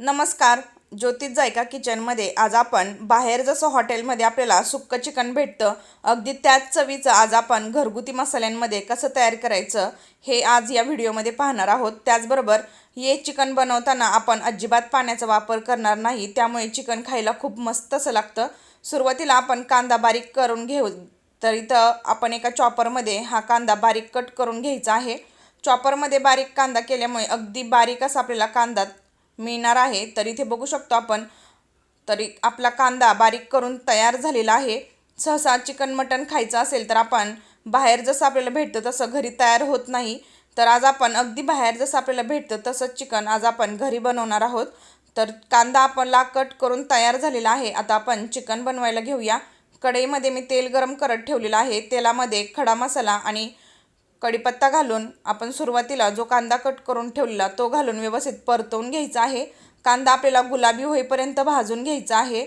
नमस्कार ज्योतिष जायका किचनमध्ये आज आपण बाहेर जसं हॉटेलमध्ये आपल्याला सुक्क चिकन भेटतं अगदी त्याच चवीचं आज आपण घरगुती मसाल्यांमध्ये कसं तयार करायचं हे आज या व्हिडिओमध्ये पाहणार आहोत. त्याचबरोबर हे चिकन बनवताना आपण अजिबात पाण्याचा वापर करणार नाही त्यामुळे चिकन खायला खूप मस्त असं लागतं. सुरुवातीला आपण कांदा बारीक करून घेऊ तर इथं आपण एका चॉपरमध्ये हा कांदा बारीक कट करून घ्यायचा आहे. चॉपरमध्ये बारीक कांदा केल्यामुळे अगदी बारीक असा आपल्याला कांदा मिळणार आहे. तर इथे बघू शकतो आपण. तरी आपला कांदा बारीक करून तयार झालेला आहे. सहसा चिकन मटन खायचं असेल तर आपण बाहेर जसं आपल्याला भेटतं तसं घरी तयार होत नाही. तर आज आपण अगदी बाहेर जसं आपल्याला भेटतं तसंच चिकन आज आपण घरी बनवणार आहोत. तर कांदा आपला कट करून तयार झालेला आहे. आता आपण चिकन बनवायला घेऊया. कढईमध्ये मी तेल गरम करत ठेवलेलं आहे. तेलामध्ये खडा मसाला आणि कढीपत्ता घालून आपण सुरुवातीला जो कांदा कट करून ठेवलेला तो घालून व्यवस्थित परतवून घ्यायचा आहे. कांदा आपल्याला गुलाबी होईपर्यंत भाजून घ्यायचा आहे.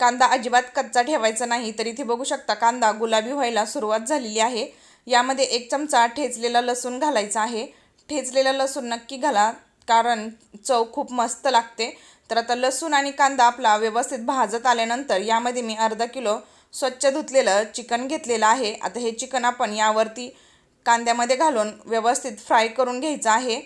कांदा अजिबात कच्चा ठेवायचा नाही तर इथे बघू शकता कांदा गुलाबी व्हायला सुरुवात झालेली आहे. यामध्ये एक चमचा ठेचलेला लसूण घालायचा आहे. ठेचलेला लसूण नक्की घाला कारण चव खूप मस्त लागते. तर आता लसूण आणि कांदा आपला व्यवस्थित भाजत आल्यानंतर यामध्ये मी अर्धा किलो स्वच्छ धुतलेलं चिकन घेतलेलं आहे. आता हे चिकन आपण यावरती कांद्यामध्ये घालून व्यवस्थित फ्राय करून घ्यायचं आहे.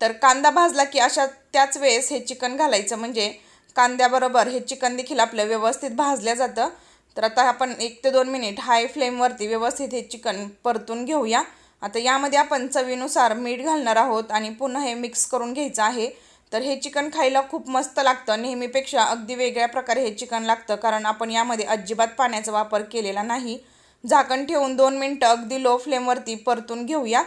तर कांदा भाजला की अशा त्याच वेळेस हे चिकन घालायचं. म्हणजे कांद्याबरोबर हे चिकन देखील आपलं व्यवस्थित भाजलं जातं. तर आता आपण एक ते दोन मिनिट हाय फ्लेमवरती व्यवस्थित हे चिकन परतून घेऊया. आता यामध्ये आपण चवीनुसार मीठ घालणार आहोत आणि पुन्हा हे मिक्स करून घ्यायचं आहे. तर हे चिकन खायला खूप मस्त लागतं. नेहमीपेक्षा अगदी वेगळ्या प्रकारे हे चिकन लागतं. कारण आपण यामध्ये अजिबात पाण्याचा वापर केलेला नाही. झाकण ठेवून दोन मिनटं अगदी लो फ्लेमवरती परतून घेऊया.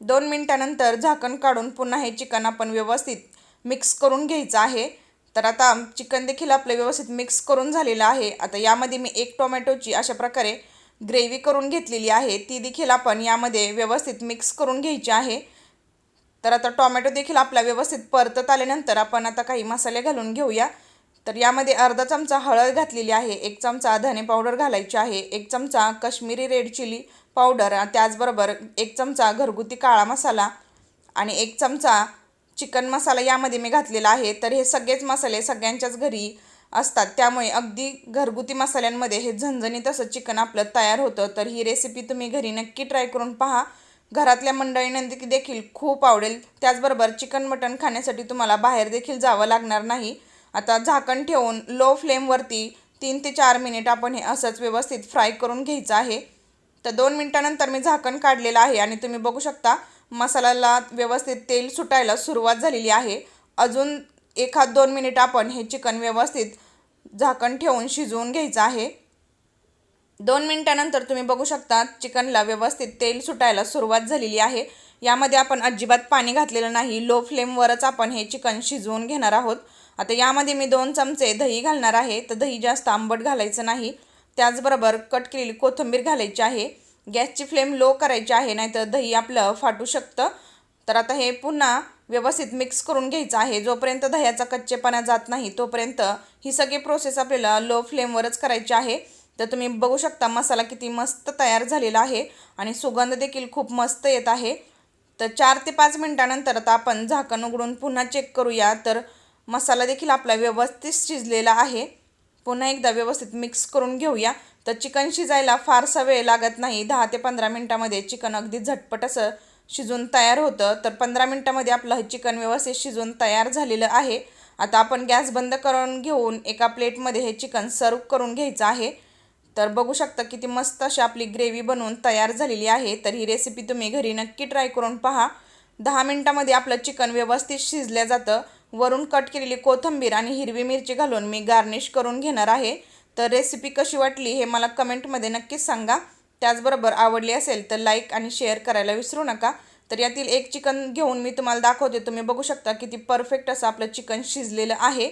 दोन मिनटानंतर झाकण काढून पुन्हा हे चिकन आपण व्यवस्थित मिक्स करून घ्यायचं आहे. तर आता चिकन देखील आपलं व्यवस्थित मिक्स करून झालेलं आहे. आता यामध्ये मी एक टोमॅटोची अशा प्रकारे ग्रेव्ही करून घेतलेली आहे. ती देखील आपण यामध्ये व्यवस्थित मिक्स करून घ्यायची आहे. तर आता टोमॅटो देखील आपला व्यवस्थित परतत आल्यानंतर आपण आता काही मसाले घालून घेऊया. तर यामध्ये अर्धा चमचा हळद घातलेली आहे एक चमचा धने पावडर घालायची आहे एक चमचा कश्मीरी रेड चिली पावडर त्याचबरोबर एक चमचा घरगुती काळा मसाला आणि एक चमचा चिकन मसाला यामध्ये मी घातलेला आहे. तर हे सगळेच मसाले सगळ्यांच्याच घरी असतात. त्यामुळे अगदी घरगुती मसाल्यांमध्ये हे झणझणीत असं चिकन आपलं तयार होतं. तर ही रेसिपी तुम्ही घरी नक्की ट्राय करून पहा. घरातल्या मंडळींना देखील खूप आवडेल. त्याचबरोबर चिकन मटण खाण्यासाठी तुम्हाला बाहेर देखील जावं लागणार नाही. आता झाकण ठेवून लो फ्लेमवरती तीन ते चार मिनिट आपण हे असंच व्यवस्थित फ्राय करून घ्यायचं आहे. तर दोन मिनटानंतर मी झाकण काढलेलं आहे आणि तुम्ही बघू शकता मसाल्याला व्यवस्थित तेल सुटायला सुरुवात झालेली आहे. अजून एखाद दोन मिनिट आपण हे चिकन व्यवस्थित झाकण ठेवून शिजवून घ्यायचं आहे. दोन मिनटानंतर तुम्ही बघू शकता चिकनला व्यवस्थित तेल सुटायला सुरुवात झालेली आहे. यामध्ये आपण अजिबात पाणी घातलेलं नाही. लो फ्लेमवरच आपण हे चिकन शिजवून घेणार आहोत. आता यामध्ये मी दोन चमचे दही घालणार आहे. तर दही जास्त आंबट घालायचं नाही. त्याचबरोबर कट केलेली कोथिंबीर घालायची आहे. गॅसची फ्लेम लो करायची आहे नाहीतर दही आपलं फाटू शकतं. तर आता हे पुन्हा व्यवस्थित मिक्स करून घ्यायचं आहे. जोपर्यंत दह्याचा कच्चेपणा जात नाही तोपर्यंत ही सगळी प्रोसेस आपल्याला लो फ्लेमवरच करायची आहे. तर तुम्ही बघू शकता मसाला किती मस्त तयार झालेला आहे आणि सुगंध देखील खूप मस्त येत आहे. तर चार ते पाच मिनटानंतर आता आपण झाकण उघडून पुन्हा चेक करूया. तर मसाला देखील आपला व्यवस्थित शिजलेला आहे. पुन्हा एकदा व्यवस्थित मिक्स करून घेऊया. तर चिकन शिजायला फारसा वेळ लागत नाही. दहा ते पंधरा मिनटामध्ये चिकन अगदी झटपट असं शिजून तयार होतं. तर पंधरा मिनटामध्ये आपलं हे चिकन व्यवस्थित शिजून तयार झालेलं आहे. आता आपण गॅस बंद करून घेऊन एका प्लेटमध्ये हे चिकन सर्व करून घ्यायचं आहे. तर बघू शकता किती मस्त अशी आपली ग्रेव्ही बनवून तयार झालेली आहे. तर ही रेसिपी तुम्ही घरी नक्की ट्राय करून पहा. दहा मिनटामध्ये आपलं चिकन व्यवस्थित शिजलं जातं. वरून कट केलेली कोथिंबीर आणि हिरवी मिरची घालून मी गार्निश करून घेणार आहे. तर रेसिपी कशी वाटली हे मला कमेंटमध्ये नक्कीच सांगा. त्याचबरोबर आवडली असेल तर लाईक आणि शेअर करायला विसरू नका. तर यातील एक चिकन घेऊन मी तुम्हाला दाखवते. तुम्ही बघू शकता किती परफेक्ट असं आपलं चिकन शिजलेलं आहे.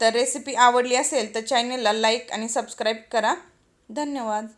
तर रेसिपी आवडली असेल तर चॅनलला लाईक आणि सबस्क्राईब करा. धन्यवाद.